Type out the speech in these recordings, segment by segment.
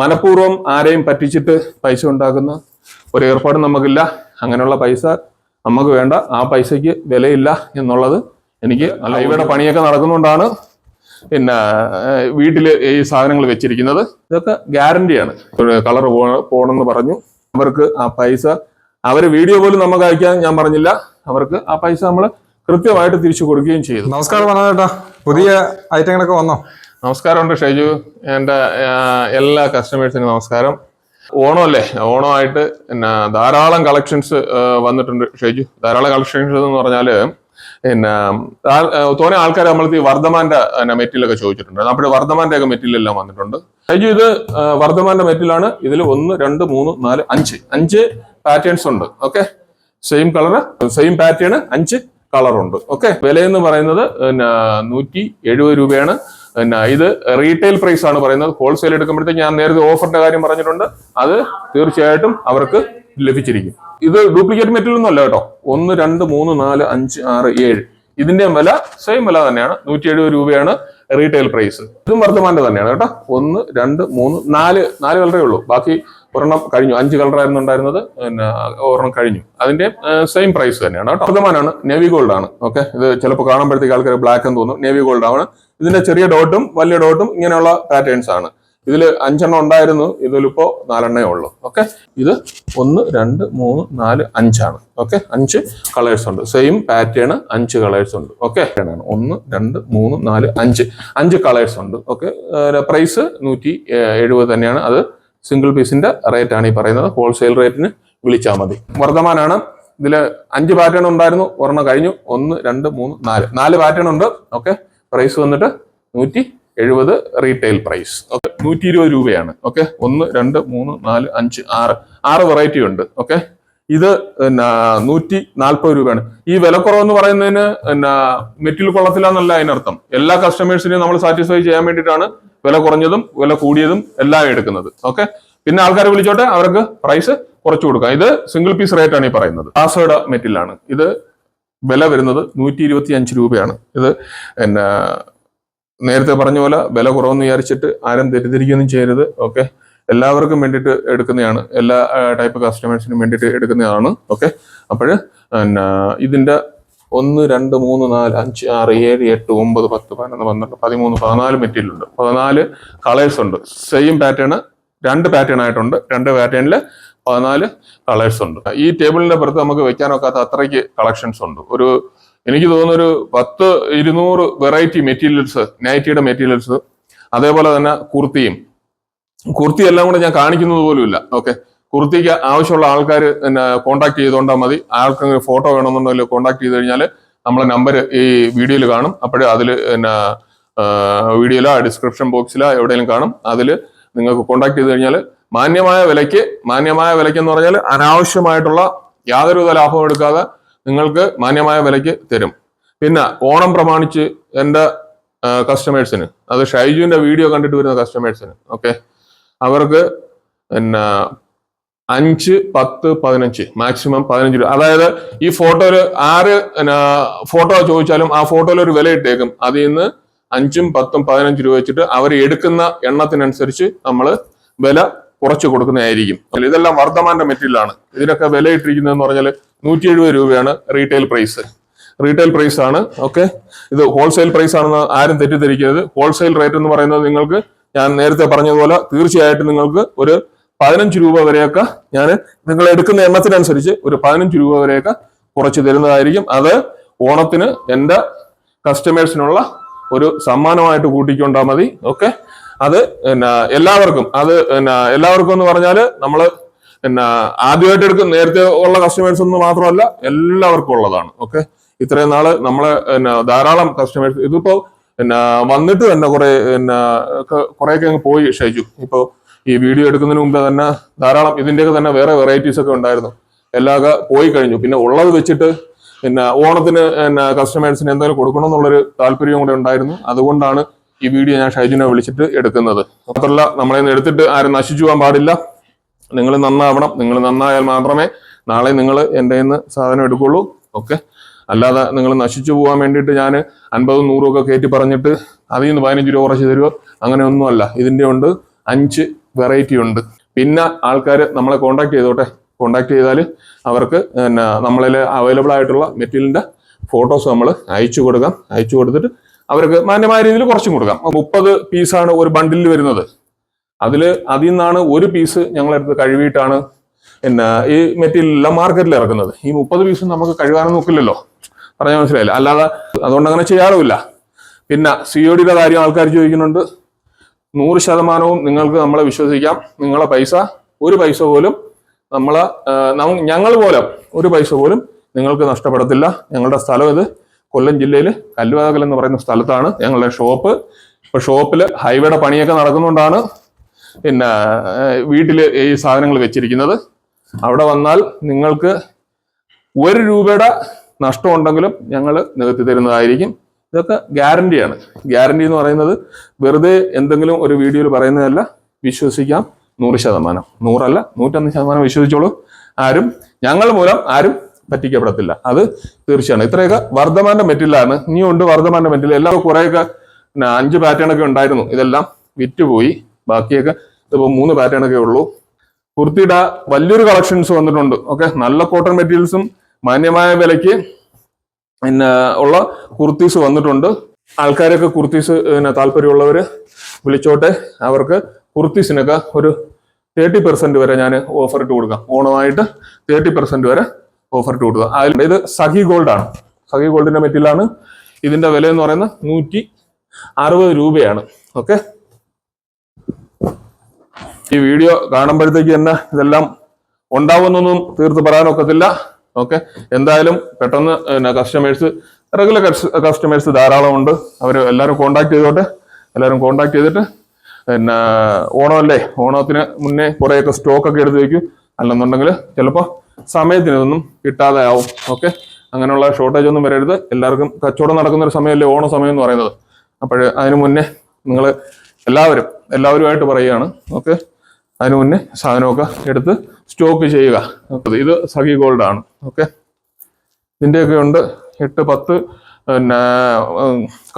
മനഃപൂർവം ആരെയും പറ്റിച്ചിട്ട് പൈസ ഉണ്ടാക്കുന്ന ഒരു ഏർപ്പാട് നമുക്കില്ല. അങ്ങനെയുള്ള പൈസ നമുക്ക് വേണ്ട. ആ പൈസയ്ക്ക് വിലയില്ല എന്നുള്ളത് എനിക്ക് അല്ല ഇവിടെ പണിയൊക്കെ നടക്കുന്നുകൊണ്ടാണ് പിന്നെ വീട്ടിൽ ഈ സാധനങ്ങൾ വെച്ചിരിക്കുന്നത്. ഇതൊക്കെ ഗ്യാരണ്ടിയാണ് കളർ പോണെന്ന് പറഞ്ഞു. അവർക്ക് ആ പൈസ അവർ വീഡിയോ പോലും നമുക്ക് അയക്കാൻ ഞാൻ പറഞ്ഞില്ല. അവർക്ക് ആ പൈസ നമ്മൾ കൃത്യമായിട്ട് തിരിച്ചു കൊടുക്കുകയും ചെയ്തു. നമസ്കാരം പറഞ്ഞ ചേട്ടാ പുതിയ ഐറ്റങ്ങളൊക്കെ വന്നോ? നമസ്കാരമുണ്ട് ഷൈജു. എന്റെ എല്ലാ കസ്റ്റമേഴ്സിനും നമസ്കാരം. ഓണമല്ലേ? ഓണമായിട്ട് പിന്നെ ധാരാളം കളക്ഷൻസ് വന്നിട്ടുണ്ട് ഷൈജു. ധാരാളം കളക്ഷൻസ് എന്ന് പറഞ്ഞാൽ പിന്നെ തോനെ ആൾക്കാർ നമ്മൾ ഈ വർദ്ധമാന്റെ മെറ്റീരിയലൊക്കെ ചോദിച്ചിട്ടുണ്ട്. അപ്പോൾ വർദ്ധമാന്റെ ഒക്കെ മെറ്റീരിയൽ എല്ലാം വന്നിട്ടുണ്ട്. ഷൈജു ഇത് വർദ്ധമാന്റെ മെറ്റീരിയലാണ്. ഇതിൽ ഒന്ന് രണ്ട് മൂന്ന് നാല് അഞ്ച്. അഞ്ച് പാറ്റേൺസ് ഉണ്ട്. Okay? Same colour same pattern അഞ്ച് കളർ ഉണ്ട് ഓക്കെ? വില എന്ന് പറയുന്നത് പിന്നെ നൂറ്റി എഴുപത് രൂപയാണ്. പിന്നെ ഇത് റീറ്റെയിൽ പ്രൈസ് ആണ് പറയുന്നത്. ഹോൾസെയിൽ എടുക്കുമ്പോഴത്തേക്ക് ഞാൻ നേരത്തെ ഓഫറിന്റെ കാര്യം പറഞ്ഞിട്ടുണ്ട്. അത് തീർച്ചയായിട്ടും അവർക്ക് ലഭിച്ചിരിക്കും. ഇത് ഡ്യൂപ്ലിക്കേറ്റ് മെറ്റീരിയൽ ഒന്നും അല്ല കേട്ടോ. ഒന്ന് രണ്ട് മൂന്ന് നാല് അഞ്ച് ആറ് ഏഴ്. ഇതിന്റെ വില സെയിം വില തന്നെയാണ്. നൂറ്റി എഴുപത് രൂപയാണ് റീറ്റെയിൽ പ്രൈസ് ഇതും വർദ്ധമാന്റെ തന്നെയാണ് കേട്ടോ. ഒന്ന് രണ്ട് മൂന്ന് നാല് നാല് കളറേ ഉള്ളൂ. ബാക്കി ഒരെണ്ണം കഴിഞ്ഞു. അഞ്ച് കളറായിരുന്നു ഉണ്ടായിരുന്നത്. പിന്നെ ഒരെണ്ണം കഴിഞ്ഞു. അതിന്റെ സെയിം പ്രൈസ് തന്നെയാണ് കേട്ടോ. വർദ്ധമാനാണ് നേവി ഗോൾഡ് ആണ്. ഓക്കെ ഇത് ചിലപ്പോൾ കാണുമ്പോഴത്തേക്ക് ആൾക്കാർ ബ്ലാക്ക് എന്ന് തോന്നും. നേവി ഗോൾഡ് ആണ്. ഇതിന്റെ ചെറിയ ഡോട്ടും വലിയ ഡോട്ടും ഇങ്ങനെയുള്ള പാറ്റേൺസ് ആണ്. ഇതിൽ അഞ്ചെണ്ണം ഉണ്ടായിരുന്നു. ഇതിലിപ്പോ നാലെണ്ണേ ഉള്ളൂ. ഓക്കെ ഇത് ഒന്ന് രണ്ട് മൂന്ന് നാല് അഞ്ചാണ്. ഓക്കെ അഞ്ച് കളേഴ്സ് ഉണ്ട്. സെയിം പാറ്റേൺ അഞ്ച് കളേഴ്സ് ഉണ്ട്. ഓക്കെ ഒന്ന് രണ്ട് മൂന്ന് നാല് അഞ്ച്. അഞ്ച് കളേഴ്സ് ഉണ്ട്. ഓക്കെ പ്രൈസ് നൂറ്റി എഴുപത് തന്നെയാണ്. അത് സിംഗിൾ പീസിന്റെ റേറ്റ് ആണ് ഈ പറയുന്നത്. ഹോൾസെയിൽ റേറ്റിന് വിളിച്ചാൽ മതി. വർദ്ധമാനാണ്. ഇതിൽ അഞ്ച് പാറ്റേൺ ഉണ്ടായിരുന്നു. ഒരെണ്ണം കഴിഞ്ഞു. ഒന്ന് രണ്ട് മൂന്ന് നാല്. നാല് പാറ്റേൺ ഉണ്ട്. ഓക്കെ പ്രൈസ് വന്നിട്ട് നൂറ്റി എഴുപത് റീറ്റെയിൽ പ്രൈസ് ഓക്കെ നൂറ്റി ഇരുപത് രൂപയാണ്. ഓക്കെ ഒന്ന് രണ്ട് മൂന്ന് നാല് അഞ്ച് ആറ്. ആറ് വെറൈറ്റി ഉണ്ട്. ഓക്കെ ഇത് പിന്നെ നൂറ്റി നാൽപ്പത് രൂപയാണ്. ഈ വിലക്കുറവെന്ന് പറയുന്നതിന് പിന്നെ മെറ്റീരിയൽ കൊള്ളത്തില്ല എന്നല്ല അതിനർത്ഥം. എല്ലാ കസ്റ്റമേഴ്സിനെയും നമ്മൾ സാറ്റിസ്ഫൈ ചെയ്യാൻ വേണ്ടിയിട്ടാണ് വില കുറഞ്ഞതും വില കൂടിയതും എല്ലാം എടുക്കുന്നത്. ഓക്കെ പിന്നെ ആൾക്കാരെ വിളിച്ചോട്ടെ അവർക്ക് പ്രൈസ് കുറച്ചു കൊടുക്കാം. ഇത് സിംഗിൾ പീസ് റേറ്റ് ആണ് ഈ പറയുന്നത്. മെറ്റീരിയൽ ആണ്. ഇത് വില വരുന്നത് നൂറ്റി ഇരുപത്തി അഞ്ച് രൂപയാണ്. ഇത് പിന്നെ നേരത്തെ പറഞ്ഞ പോലെ വില കുറവെന്ന് വിചാരിച്ചിട്ട് ആരും തെറ്റിദ്ധരിക്കുകയൊന്നും ചെയ്യരുത്. ഓക്കെ എല്ലാവർക്കും വേണ്ടിയിട്ട് എടുക്കുന്നതാണ്. എല്ലാ ടൈപ്പ് കസ്റ്റമേഴ്സിനും വേണ്ടിയിട്ട് എടുക്കുന്നതാണ്. ഓക്കെ അപ്പോൾ ഇതിന്റെ ഒന്ന് രണ്ട് മൂന്ന് നാല് അഞ്ച് ആറ് ഏഴ് എട്ട് ഒമ്പത് പത്ത് പതിനൊന്ന് പന്ത്രണ്ട് പതിമൂന്ന് പതിനാല് മെറ്റീരിയൽ ഉണ്ട് പതിനാല് കളേഴ്സ് ഉണ്ട്. സെയിം പാറ്റേൺ രണ്ട് പാറ്റേൺ ആയിട്ടുണ്ട്. രണ്ട് പാറ്റേണിൽ പതിനാല് കളേഴ്സ് ഉണ്ട്. ഈ ടേബിളിന്റെ പുറത്ത് നമുക്ക് വെക്കാനൊക്കാത്ത അത്രയ്ക്ക് കളക്ഷൻസ് ഉണ്ട്. ഒരു എനിക്ക് തോന്നുന്നു ഒരു പത്ത് ഇരുന്നൂറ് വെറൈറ്റി മെറ്റീരിയൽസ് നൈറ്റിയുടെ മെറ്റീരിയൽസ് അതേപോലെ തന്നെ കുർത്തിയും. കുർത്തി എല്ലാം കൂടെ ഞാൻ കാണിക്കുന്നത് പോലും ഇല്ല. ഓക്കെ കുർത്തിക്ക് ആവശ്യമുള്ള ആൾക്കാർ പിന്നെ കോൺടാക്ട് ചെയ്തുകൊണ്ടാൽ മതി. ആൾക്ക് ഫോട്ടോ വേണമെന്നുണ്ടെങ്കിൽ കോൺടാക്ട് ചെയ്ത് കഴിഞ്ഞാൽ നമ്മളെ നമ്പർ ഈ വീഡിയോയിൽ കാണും. അപ്പോഴേ അതിൽ പിന്നെ വീഡിയോയിലോ ഡിസ്ക്രിപ്ഷൻ ബോക്സിലോ എവിടെയെങ്കിലും കാണും. അതിൽ നിങ്ങൾക്ക് കോൺടാക്ട് ചെയ്ത് കഴിഞ്ഞാൽ മാന്യമായ വിലയ്ക്ക് മാന്യമായ വിലയ്ക്ക് എന്ന് പറഞ്ഞാൽ അനാവശ്യമായിട്ടുള്ള യാതൊരുവിധ ലാഭം എടുക്കാതെ നിങ്ങൾക്ക് മാന്യമായ വിലയ്ക്ക് തരും. പിന്നെ ഓണം പ്രമാണിച്ച് എന്റെ കസ്റ്റമേഴ്സിന് അത് ഷൈജുവിന്റെ വീഡിയോ കണ്ടിട്ട് വരുന്ന കസ്റ്റമേഴ്സിന് ഓക്കെ അവർക്ക് പിന്നെ അഞ്ച് പത്ത് പതിനഞ്ച്. മാക്സിമം പതിനഞ്ച് രൂപ. അതായത് ഈ ഫോട്ടോയിൽ ആറ് ഫോട്ടോ ചോദിച്ചാലും ആ ഫോട്ടോയിൽ ഒരു വില ഇട്ടേക്കും. അതിൽ നിന്ന് അഞ്ചും പത്തും പതിനഞ്ച് രൂപ വെച്ചിട്ട് അവർ എടുക്കുന്ന എണ്ണത്തിനനുസരിച്ച് നമ്മൾ വില കുറച്ച് കൊടുക്കുന്നതായിരിക്കും. ഇതെല്ലാം വർദ്ധമാന്റെ മെറ്റീരിയലാണ് ഇതിനൊക്കെ വില ഇട്ടിരിക്കുന്നതെന്ന് പറഞ്ഞാൽ നൂറ്റി എഴുപത് രൂപയാണ് റീറ്റെയിൽ പ്രൈസ് റീറ്റെയിൽ പ്രൈസ് ആണ്. ഓക്കെ ഇത് ഹോൾസെയിൽ പ്രൈസ് ആണെന്ന് ആരും തെറ്റിദ്ധരിക്കരുത്. ഹോൾസെയിൽ റേറ്റ് എന്ന് പറയുന്നത് നിങ്ങൾക്ക് ഞാൻ നേരത്തെ പറഞ്ഞതുപോലെ തീർച്ചയായിട്ടും നിങ്ങൾക്ക് ഒരു പതിനഞ്ച് രൂപ വരെയൊക്കെ ഞാൻ നിങ്ങൾ എടുക്കുന്ന എണ്ണത്തിനനുസരിച്ച് ഒരു പതിനഞ്ച് രൂപ വരെയൊക്കെ കുറച്ച് തരുന്നതായിരിക്കും. അത് ഓണത്തിന് എന്റെ കസ്റ്റമേഴ്സിനുള്ള ഒരു സമ്മാനമായിട്ട് കൂട്ടിക്കൊണ്ടാ മതി. ഓക്കെ? അത് പിന്നെ എല്ലാവർക്കും അത് പിന്നെ എല്ലാവർക്കും എന്ന് പറഞ്ഞാൽ നമ്മൾ പിന്നെ ആദ്യമായിട്ട് എടുക്കുന്ന നേരത്തെ ഉള്ള കസ്റ്റമേഴ്സ് ഒന്നും മാത്രമല്ല എല്ലാവർക്കും ഉള്ളതാണ്. ഓക്കെ? ഇത്രയും നാൾ നമ്മളെ പിന്നെ ധാരാളം കസ്റ്റമേഴ്സ് ഇതിപ്പോ പിന്നെ വന്നിട്ട് തന്നെ കുറെ പിന്നെ കുറെയൊക്കെ അങ്ങ് പോയി ഷൈജു ഇപ്പോ ഈ വീഡിയോ എടുക്കുന്നതിന് മുമ്പ് തന്നെ ധാരാളം ഇതിന്റെയൊക്കെ തന്നെ വേറെ വെറൈറ്റീസ് ഒക്കെ ഉണ്ടായിരുന്നു. എല്ലാമൊക്കെ പോയി കഴിഞ്ഞു. പിന്നെ ഉള്ളത് വെച്ചിട്ട് പിന്നെ ഓണത്തിന് പിന്നെ കസ്റ്റമേഴ്സിന് എന്തെങ്കിലും കൊടുക്കണം എന്നുള്ളൊരു താല്പര്യവും കൂടെ ഉണ്ടായിരുന്നു. അതുകൊണ്ടാണ് ഈ വീഡിയോ ഞാൻ ഷൈജുനെ വിളിച്ചിട്ട് എടുക്കുന്നത്. മാത്രമല്ല നമ്മളെ നിന്ന് എടുത്തിട്ട് ആരും നശിച്ചു പോകാൻ പാടില്ല. നിങ്ങൾ നന്നാവണം. നിങ്ങൾ നന്നായാൽ മാത്രമേ നാളെ നിങ്ങൾ എന്റെ നിന്ന് സാധനം എടുക്കുള്ളൂ. ഓക്കെ? അല്ലാതെ നിങ്ങൾ നശിച്ചു പോകാൻ വേണ്ടിയിട്ട് ഞാൻ അൻപതും നൂറും ഒക്കെ കയറ്റി പറഞ്ഞിട്ട് അതിൽ നിന്ന് പതിനഞ്ച് രൂപ കുറച്ച് തരുമോ അങ്ങനെ ഒന്നുമല്ല. ഇതിന്റെ ഉണ്ട് അഞ്ച് വെറൈറ്റി ഉണ്ട്. പിന്നെ ആൾക്കാർ നമ്മളെ കോണ്ടാക്ട് ചെയ്തോട്ടെ. കോണ്ടാക്ട് ചെയ്താൽ അവർക്ക് പിന്നെ നമ്മളിൽ അവൈലബിൾ ആയിട്ടുള്ള മെറ്റീരിയലിന്റെ ഫോട്ടോസ് നമ്മൾ അയച്ചു കൊടുക്കാം. അയച്ചു കൊടുത്തിട്ട് അവർക്ക് മാന്യമായ രീതിയിൽ കുറച്ചും കൊടുക്കാം. മുപ്പത് പീസാണ് ഒരു ബണ്ടിൽ വരുന്നത്. അതിൽ അതിൽ നിന്നാണ് ഒരു പീസ് ഞങ്ങളെടുത്ത് കഴുകിയിട്ടാണ് പിന്നെ ഈ മെറ്റീരിയൽ മാർക്കറ്റിൽ ഇറക്കുന്നത്. ഈ മുപ്പത് പീസ് നമുക്ക് കഴുകാനും നോക്കില്ലല്ലോ. പറഞ്ഞാൽ മനസ്സിലായില്ല? അല്ലാതെ അതുകൊണ്ട് അങ്ങനെ ചെയ്യാറുമില്ല. പിന്നെ സി ഒ ഡിയുടെ കാര്യം ആൾക്കാർ ചോദിക്കുന്നുണ്ട്. നൂറ് ശതമാനവും നിങ്ങൾക്ക് നമ്മളെ വിശ്വസിക്കാം. നിങ്ങളെ പൈസ ഒരു പൈസ പോലും നമ്മളെ ഞങ്ങൾ പോലും ഒരു പൈസ പോലും നിങ്ങൾക്ക് നഷ്ടപ്പെടത്തില്ല. ഞങ്ങളുടെ സ്ഥലം ഇത് കൊല്ലം ജില്ലയിൽ കല്ലുവാകൽ എന്ന് പറയുന്ന സ്ഥലത്താണ് ഞങ്ങളുടെ ഷോപ്പ്. ഇപ്പൊ ഷോപ്പിൽ ഹൈവേയുടെ പണിയൊക്കെ നടക്കുന്നുകൊണ്ടാണ് പിന്നെ വീട്ടിൽ ഈ സാധനങ്ങൾ വെച്ചിരിക്കുന്നത്. അവിടെ വന്നാൽ നിങ്ങൾക്ക് ഒരു രൂപയുടെ നഷ്ടം ഉണ്ടെങ്കിലും ഞങ്ങൾ നികത്തി തരുന്നതായിരിക്കും. ഇതൊക്കെ ഗ്യാരണ്ടിയാണ് ഗ്യാരണ്ടി എന്ന് പറയുന്നത് വെറുതെ എന്തെങ്കിലും ഒരു വീഡിയോയിൽ പറയുന്നതല്ല വിശ്വസിക്കാം. നൂറ് ശതമാനം. നൂറല്ല നൂറ്റൊന്ന് ശതമാനം വിശ്വസിച്ചോളൂ. ആരും ഞങ്ങൾ മൂലം ആരും പറ്റിക്കപ്പെടത്തില്ല. അത് തീർച്ചയാണ്. ഇത്രയൊക്കെ വർദ്ധമാന്റെ മെറ്റിലാണ് ഇനിയും ഉണ്ട് വർദ്ധമാന്റെ മെറ്റീരിയൽ എല്ലാം കുറേയൊക്കെ പിന്നെ അഞ്ച് പാറ്റേൺ ഒക്കെ ഉണ്ടായിരുന്നു. ഇതെല്ലാം വിറ്റുപോയി. ബാക്കിയൊക്കെ ഇതിപ്പോ മൂന്ന് പാറ്റേൺ ഒക്കെ ഉള്ളൂ. കുർത്തിയുടെ വലിയൊരു കളക്ഷൻസ് വന്നിട്ടുണ്ട്. ഓക്കെ നല്ല കോട്ടൺ മെറ്റീരിയൽസും മാന്യമായ വിലയ്ക്ക് പിന്നെ ഉള്ള കുർത്തീസ് വന്നിട്ടുണ്ട്. ആൾക്കാരൊക്കെ കുർത്തീസ് പിന്നെ താല്പര്യമുള്ളവർ വിളിച്ചോട്ടെ. അവർക്ക് കുർത്തീസിനൊക്കെ ഒരു തേർട്ടി പെർസെന്റ് വരെ ഞാൻ ഓഫർ ഇട്ട് കൊടുക്കാം. ഓണമായിട്ട് തേർട്ടി പെർസെന്റ് വരെ ഓഫർ ഇട്ട് കൊടുക്കുക അതിൽ ഇത് സഖി ഗോൾഡ് ആണ്. സഖി ഗോൾഡിന്റെ മെറ്റീരിയലാണ് ഇതിന്റെ വില എന്ന് പറയുന്നത് നൂറ്റി അറുപത് രൂപയാണ്. ഓക്കെ ഈ വീഡിയോ കാണുമ്പോഴത്തേക്ക് തന്നെ ഇതെല്ലാം ഉണ്ടാവുന്നൊന്നും തീർത്ത് പറയാനൊക്കത്തില്ല. ഓക്കെ എന്തായാലും പെട്ടെന്ന് കസ്റ്റമേഴ്സ് റെഗുലർ കസ്റ്റമേഴ്സ് ധാരാളം ഉണ്ട് അവർ എല്ലാവരും കോണ്ടാക്ട് ചെയ്തോട്ടെ. എല്ലാവരും കോണ്ടാക്ട് ചെയ്തിട്ട് പിന്നെ ഓണമല്ലേ? ഓണത്തിന് മുന്നേ കുറേയൊക്കെ സ്റ്റോക്ക് ഒക്കെ എടുത്ത് വയ്ക്കും അല്ലെന്നുണ്ടെങ്കിൽ ചിലപ്പോൾ സമയത്തിന് ഇതൊന്നും കിട്ടാതെ ആവും. ഓക്കെ അങ്ങനെയുള്ള ഷോർട്ടേജ് ഒന്നും വരരുത്. എല്ലാവർക്കും കച്ചവടം നടക്കുന്ന ഒരു സമയമല്ലേ ഓണ സമയം എന്ന് പറയുന്നത്. അപ്പോൾ അതിന് മുന്നേ നിങ്ങൾ എല്ലാവരും എല്ലാവരുമായിട്ട് പറയുകയാണ്. ഓക്കെ അതിന് മുന്നേ സാധനമൊക്കെ എടുത്ത് സ്റ്റോക്ക് ചെയ്യുക. ഇത് സഖി ഗോൾഡ് ആണ്. ഓക്കെ? ഇതിന്റെയൊക്കെ ഉണ്ട്. എട്ട് പത്ത് പിന്നെ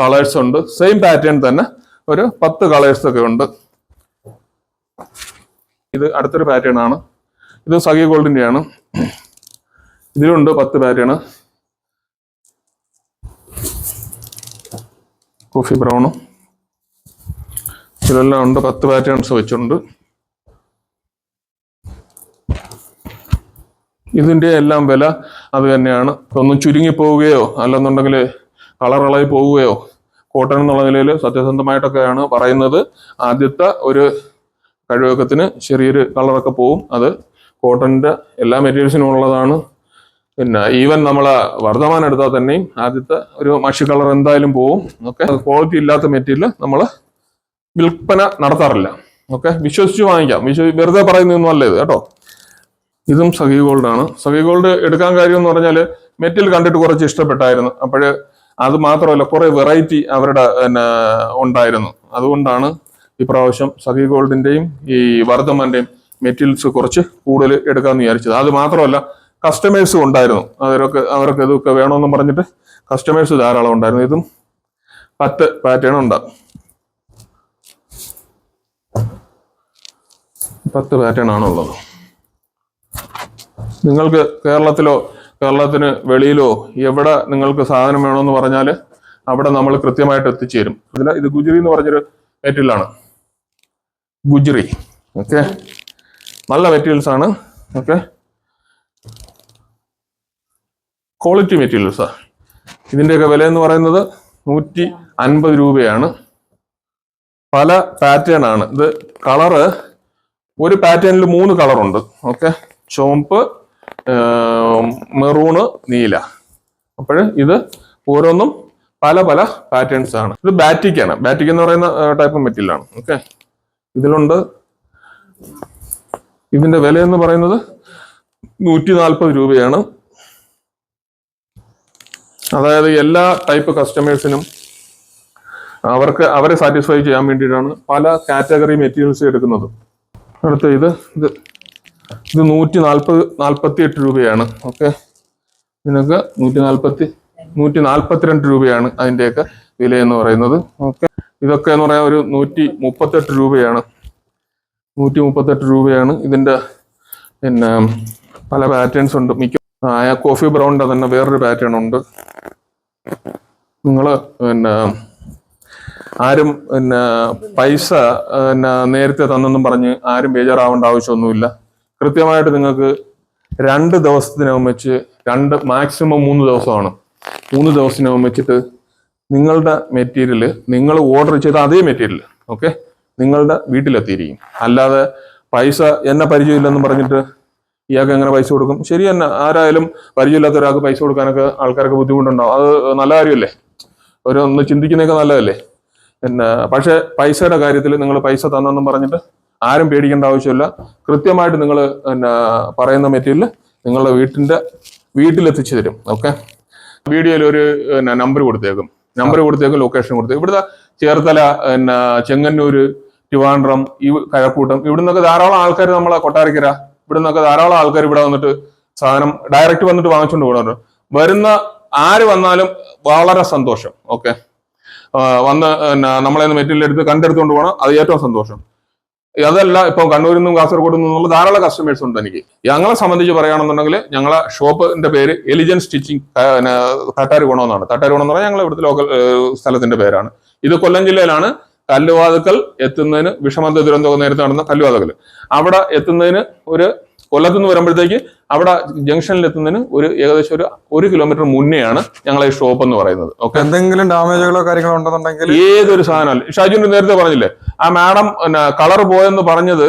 കളേഴ്സ് ഉണ്ട്. സെയിം പാറ്റേൺ തന്നെ ഒരു പത്ത് കളേഴ്സ് ഒക്കെ ഉണ്ട്. ഇത് അടുത്തൊരു പാറ്റേൺ ആണ്. ഇത് സഖി ഗോൾഡിന്റെ ആണ് ഇതിലുണ്ട് പത്ത് പാറ്റേൺ കോഫി ബ്രൗണും ഇതിലെല്ലാം ഉണ്ട് പത്ത് പാറ്റേൺസ് വെച്ചിട്ടുണ്ട്. ഇതിന്റെ എല്ലാം വില അത് തന്നെയാണ്. ഒന്നും ചുരുങ്ങി പോവുകയോ അല്ലെന്നുണ്ടെങ്കിൽ കളർ പോവുകയോ കോട്ടൺ എന്നുള്ള നിലയിൽ സത്യസന്ധമായിട്ടൊക്കെയാണ് പറയുന്നത്. ആദ്യത്തെ ഒരു കഴിവക്കത്തിന് ചെറിയൊരു കളറൊക്കെ പോവും. അത് കോട്ടണിന്റെ എല്ലാ മെറ്റീരിയൽസിനും ഉള്ളതാണ്. പിന്നെ ഈവൻ നമ്മൾ വർദ്ധമാനം എടുത്താൽ തന്നെയും ആദ്യത്തെ ഒരു മഷി കളർ എന്തായാലും പോവും. ഓക്കെ? ക്വാളിറ്റി ഇല്ലാത്ത മെറ്റീരിയൽ നമ്മൾ വിൽപ്പന നടത്താറില്ല. ഓക്കെ? വിശ്വസിച്ച് വാങ്ങിക്കാം. വിശ്വ വെറുതെ പറയുന്നതൊന്നും അല്ല കേട്ടോ. ഇതും സഖി ഗോൾഡ് ആണ്. സഖി ഗോൾഡ് എടുക്കാൻ കാര്യം എന്ന് പറഞ്ഞാൽ മെറ്റൽ കണ്ടിട്ട് കുറച്ച് ഇഷ്ടപ്പെട്ടായിരുന്നു. അപ്പോഴ് അത് മാത്രമല്ല കുറെ വെറൈറ്റി അവരുടെ പിന്നെ ഉണ്ടായിരുന്നു. അതുകൊണ്ടാണ് ഇപ്രാവശ്യം സഖി ഗോൾഡിന്റെയും ഈ വർദ്ധമാന്റെയും മെറ്റീരിയൽസ് കുറച്ച് കൂടുതൽ എടുക്കാമെന്ന് വിചാരിച്ചത്. അത് മാത്രമല്ല കസ്റ്റമേഴ്സും ഉണ്ടായിരുന്നു. അവരൊക്കെ അവർക്ക് ഇതൊക്കെ വേണമെന്നും പറഞ്ഞിട്ട് കസ്റ്റമേഴ്സ് ധാരാളം ഉണ്ടായിരുന്നു. ഇതും പത്ത് പാറ്റേൺ ഉണ്ട്. പത്ത് പാറ്റേൺ ആണുള്ളത്. നിങ്ങൾക്ക് കേരളത്തിലോ കേരളത്തിന് വെളിയിലോ എവിടെ നിങ്ങൾക്ക് സാധനം വേണമെന്ന് പറഞ്ഞാൽ അവിടെ നമ്മൾ കൃത്യമായിട്ട് എത്തിച്ചേരും. അതിൽ ഇത് ഗുജറി എന്ന് പറഞ്ഞൊരു മെറ്റീരിയലാണ്. ഗുജറി. ഓക്കെ. നല്ല മെറ്റീരിയൽസ് ആണ്. ഓക്കെ. Quality materials. ഇതിന്റെയൊക്കെ വില എന്ന് പറയുന്നത് നൂറ്റി അൻപത് രൂപയാണ്. പല പാറ്റേൺ ആണ്. ഇത് കളറ് ഒരു പാറ്റേണിൽ മൂന്ന് കളറുണ്ട് ഓക്കെ. ചുവപ്പ് മെറൂണ് നീല. അപ്പോൾ ഇത് ഓരോന്നും പല പല പാറ്റേൺസ് ആണ്. ഇത് ബാറ്റിക് ആണ്. ബാറ്റിക് എന്ന് പറയുന്ന ടൈപ്പ് മെറ്റീരിയൽ ആണ്. ഓക്കെ ഇതിലുണ്ട് ഇതിന്റെ വില എന്ന് പറയുന്നത് നൂറ്റി നാൽപ്പത് രൂപയാണ്. അതായത് എല്ലാ ടൈപ്പ് കസ്റ്റമേഴ്സിനും അവർക്ക് അവരെ സാറ്റിസ്ഫൈ ചെയ്യാൻ വേണ്ടിയിട്ടാണ് പല കാറ്റഗറി മെറ്റീരിയൽസ് എടുക്കുന്നത്. അടുത്ത ഇത് ഇത് ഇത് നൂറ്റി നാൽപ്പത് നാൽപ്പത്തി എട്ട് രൂപയാണ്. ഓക്കെ. ഇതിനൊക്കെ നൂറ്റി നാൽപ്പത്തി നൂറ്റി നാൽപ്പത്തിരണ്ട് രൂപയാണ് അതിന്റെയൊക്കെ വില എന്ന് പറയുന്നത്. ഓക്കെ. ഇതൊക്കെ എന്ന് പറയാൻ ഒരു നൂറ്റി മുപ്പത്തെട്ട് രൂപയാണ്. നൂറ്റി മുപ്പത്തെട്ട് രൂപയാണ് ഇതിന്റെ പിന്നെ പല പാറ്റേൺസ് ഉണ്ട്. മിക്ക കോഫി ബ്രൗണിന്റെ തന്നെ വേറൊരു പാറ്റേൺ ഉണ്ട്. നിങ്ങൾ പിന്നെ ആരും പിന്നെ പൈസ പിന്നെ നേരത്തെ തന്നെന്നും പറഞ്ഞ് ആരും ബേജാറാവേണ്ട ആവശ്യമൊന്നുമില്ല. കൃത്യമായിട്ട് നിങ്ങൾക്ക് രണ്ട് ദിവസത്തിനകം വെച്ച് രണ്ട് മാക്സിമം മൂന്ന് ദിവസമാണ്. മൂന്ന് ദിവസത്തിനകം വെച്ചിട്ട് നിങ്ങളുടെ മെറ്റീരിയൽ നിങ്ങൾ ഓർഡർ ചെയ്ത അതേ മെറ്റീരിയൽ ഓക്കെ നിങ്ങളുടെ വീട്ടിലെത്തിയിരിക്കും. അല്ലാതെ പൈസ എന്നെ പരിചയമില്ലെന്ന് പറഞ്ഞിട്ട് ഇയാൾക്ക് എങ്ങനെ പൈസ കൊടുക്കും? ശരി തന്നെ ആരായാലും പരിചയമില്ലാത്ത ഒരാൾക്ക് പൈസ കൊടുക്കാനൊക്കെ ആൾക്കാർക്ക് ബുദ്ധിമുട്ടുണ്ടാവും. അത് നല്ല കാര്യമല്ലേ? ഒരു ഒന്ന് ചിന്തിക്കുന്നതൊക്കെ നല്ലതല്ലേ? പിന്നെ പക്ഷേ പൈസയുടെ കാര്യത്തിൽ നിങ്ങൾ പൈസ തന്നെന്നും പറഞ്ഞിട്ട് ആരും പേടിക്കേണ്ട ആവശ്യമില്ല. കൃത്യമായിട്ട് നിങ്ങൾ പിന്നെ പറയുന്ന മെറ്റീരിയൽ നിങ്ങളുടെ വീട്ടിന്റെ വീട്ടിലെത്തിച്ചു തരും. ഓക്കെ? വീഡിയോയിൽ ഒരു പിന്നെ നമ്പർ കൊടുത്തേക്കും. നമ്പർ കൊടുത്തേക്കും ലൊക്കേഷൻ കൊടുത്തേക്കും. ഇവിടുത്തെ ചേർത്തല പിന്നെ ചെങ്ങന്നൂര് ട്രിവാൻഡ്രം ഈ കഴക്കൂട്ടം. ഇവിടുന്നൊക്കെ ധാരാളം ആൾക്കാർ നമ്മളെ കൊട്ടാരക്കര ഇവിടുന്നൊക്കെ ധാരാളം ആൾക്കാർ ഇവിടെ വന്നിട്ട് സാധനം ഡയറക്റ്റ് വന്നിട്ട് വാങ്ങിച്ചുകൊണ്ട് പോകുന്നുണ്ട് വരുന്ന ആര് വന്നാലും വളരെ സന്തോഷം. ഓക്കെ? വന്ന് പിന്നെ നമ്മളെ മെറ്റീരിയൽ എടുത്ത് കണ്ടെടുത്തുകൊണ്ട് പോകണം അത് ഏറ്റവും സന്തോഷം. അതല്ല ഇപ്പൊ കണ്ണൂരിൽ നിന്നും കാസർഗോഡ് നിന്നുള്ള ധാരാളം കസ്റ്റമേഴ്സ് ഉണ്ട് എനിക്ക്. ഞങ്ങളെ സംബന്ധിച്ച് പറയുകയാണെന്നുണ്ടെങ്കിൽ ഞങ്ങളെ ഷോപ്പിന്റെ പേര് എലിജൻ സ്റ്റിച്ചിങ് തട്ടാരി ഗുണം എന്നാണ് തട്ടാരി ഗുണം എന്ന് പറഞ്ഞാൽ ഞങ്ങൾ ഇവിടുത്തെ ലോക്കൽ സ്ഥലത്തിന്റെ പേരാണ്. ഇത് കൊല്ലം ജില്ലയിലാണ്. കല്ലുവാതുക്കൽ എത്തുന്നതിന് വിഷമന്ത ദുരന്തം നേരത്തെ നടന്ന കല്ലുവാതുക്കൽ. അവിടെ എത്തുന്നതിന് ഒരു കൊല്ലത്ത് നിന്ന് വരുമ്പോഴത്തേക്ക് അവിടെ ജംഗ്ഷനിൽ എത്തുന്നതിന് ഒരു ഏകദേശം ഒരു ഒരു കിലോമീറ്റർ മുന്നെയാണ് ഞങ്ങളെ ഷോപ്പ് എന്ന് പറയുന്നത്. ഓക്കെ എന്തെങ്കിലും ഡാമേജുകളോ കാര്യങ്ങളോ ഉണ്ടെന്നുണ്ടെങ്കിൽ ഏതൊരു സാധനമല്ല. ഷാജുവിന് നേരത്തെ പറഞ്ഞില്ലേ ആ മാഡം കളർ പോയെന്ന് പറഞ്ഞത്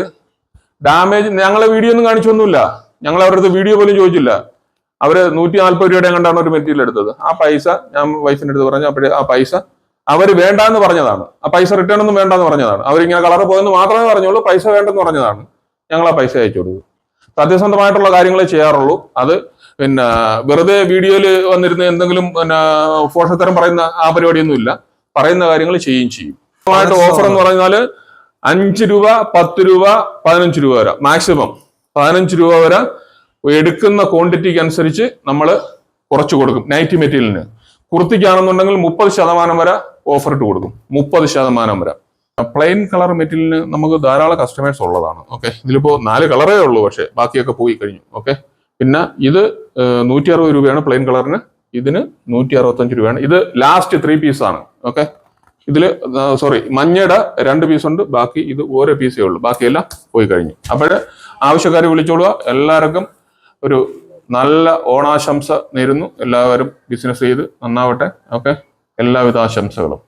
ഡാമേജ് ഞങ്ങളെ വീഡിയോ ഒന്നും കാണിച്ചൊന്നുമില്ല. ഞങ്ങൾ അവരുടെ അടുത്ത് വീഡിയോ പോലും ചോദിച്ചില്ല. അവർ നൂറ്റി നാല്പത് രൂപയുടെ കണ്ടാണ് ഒരു മെറ്റീരിയൽ എടുത്തത്. ആ പൈസ ഞാൻ വൈഫിന്റെ അടുത്ത് പറഞ്ഞു അപ്പോഴേ ആ പൈസ അവർ വേണ്ടാന്ന് പറഞ്ഞതാണ്. ആ പൈസ റിട്ടേൺ ഒന്നും വേണ്ടാന്ന് പറഞ്ഞതാണ്. അവരിങ്ങനെ കളർ പോയെന്ന് മാത്രമേ പറഞ്ഞുള്ളൂ പൈസ വേണ്ടെന്ന് പറഞ്ഞതാണ്. ഞങ്ങൾ ആ പൈസ അയച്ചു കൊടുത്തു. സത്യസന്ധമായിട്ടുള്ള കാര്യങ്ങളെ ചെയ്യാറുള്ളൂ. അത് പിന്നെ വെറുതെ വീഡിയോയിൽ വന്നിരുന്ന എന്തെങ്കിലും പിന്നെ പോഷത്തരം പറയുന്ന ആ പരിപാടിയൊന്നും ഇല്ല പറയുന്ന കാര്യങ്ങൾ ചെയ്യുകയും ചെയ്യും. ഓഫർ എന്ന് പറഞ്ഞാൽ അഞ്ച് രൂപ പത്ത് രൂപ പതിനഞ്ച് രൂപ വരെ. മാക്സിമം പതിനഞ്ച് രൂപ വരെ എടുക്കുന്ന ക്വാണ്ടിറ്റിക്ക് അനുസരിച്ച് നമ്മൾ കുറച്ച് കൊടുക്കും. നൈറ്റി മെറ്റീരിയലിന് കുർത്തിക്കാണെന്നുണ്ടെങ്കിൽ മുപ്പത് ശതമാനം വരെ ഓഫർ ഇട്ട് കൊടുക്കും. മുപ്പത് ശതമാനം വരെ. പ്ലെയിൻ കളർ മെറ്റീരിയലിന് നമുക്ക് ധാരാളം കസ്റ്റമേഴ്സ് ഉള്ളതാണ്. ഓക്കെ ഇതിലിപ്പോ നാല് കളറേ ഉള്ളൂ പക്ഷേ ബാക്കിയൊക്കെ പോയി കഴിഞ്ഞു. ഓക്കെ പിന്നെ ഇത് നൂറ്റി അറുപത് രൂപയാണ് പ്ലെയിൻ കളറിന് ഇതിന് നൂറ്റി അറുപത്തഞ്ച് രൂപയാണ്. ഇത് ലാസ്റ്റ് ത്രീ പീസ് ആണ്. ഓക്കെ ഇതിൽ സോറി മഞ്ഞയുടെ രണ്ട് പീസ് ഉണ്ട്. ബാക്കി ഇത് ഓരോ പീസേ ഉള്ളൂ. ബാക്കിയെല്ലാം പോയി കഴിഞ്ഞു. അപ്പോൾ ആവശ്യക്കാർ വിളിച്ചോളുക. എല്ലാവർക്കും ഒരു നല്ല ഓണാശംസ നേരുന്നു. എല്ലാവരും ബിസിനസ് ചെയ്ത് നന്നാവട്ടെ. ഓക്കെ എല്ലാവിധ ആശംസകളും.